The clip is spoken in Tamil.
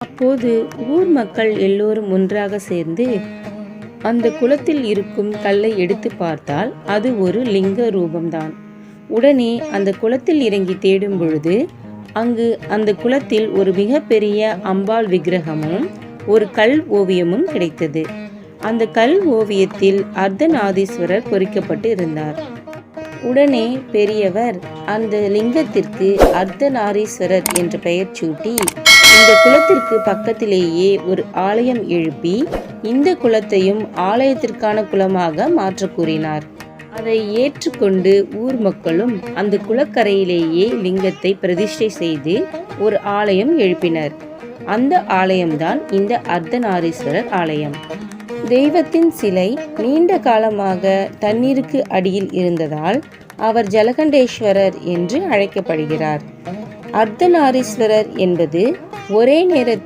அப்போது ஊர் மக்கள் எல்லோரும் ஒன்றாக சேர்ந்து அந்த குளத்தில் இருக்கும் கல்லை எடுத்து பார்த்தால் அது ஒரு லிங்க ரூபம்தான். உடனே அந்த குளத்தில் இறங்கி தேடும் பொழுது அங்கு அந்த குளத்தில் ஒரு மிகப்பெரிய அம்பாள் விக்கிரகமும் ஒரு கல் ஓவியமும் கிடைத்தது. அந்த கல் ஓவியத்தில் அர்த்தநாதீஸ்வரர் பொறிக்கப்பட்டு இருந்தார். உடனே பெரியவர் அந்த லிங்கத்திற்கு அர்த்தநாரீஸ்வரர் என்ற பெயர் சூட்டி இந்த குளத்திற்கு பக்கத்திலேயே ஒரு ஆலயம் எழுப்பி இந்த குலத்தையும் ஆலயத்திற்கான குலமாக மாற்ற கூறினார். அதை ஏற்றுக்கொண்டு ஊர் மக்களும் அந்த குளக்கரையிலேயே லிங்கத்தை பிரதிஷ்டை செய்து ஒரு ஆலயம் எழுப்பினர். அந்த ஆலயம்தான் இந்த அர்த்தநாரீஸ்வரர் ஆலயம். தெய்வத்தின் சிலை நீண்ட காலமாக தண்ணீருக்கு அடியில் இருந்ததால் அவர் ஜலகண்டேஸ்வரர் என்று அழைக்கப்படுகிறார். அர்த்தநாரீஸ்வரர் என்பது ஒரே நேரத்தில்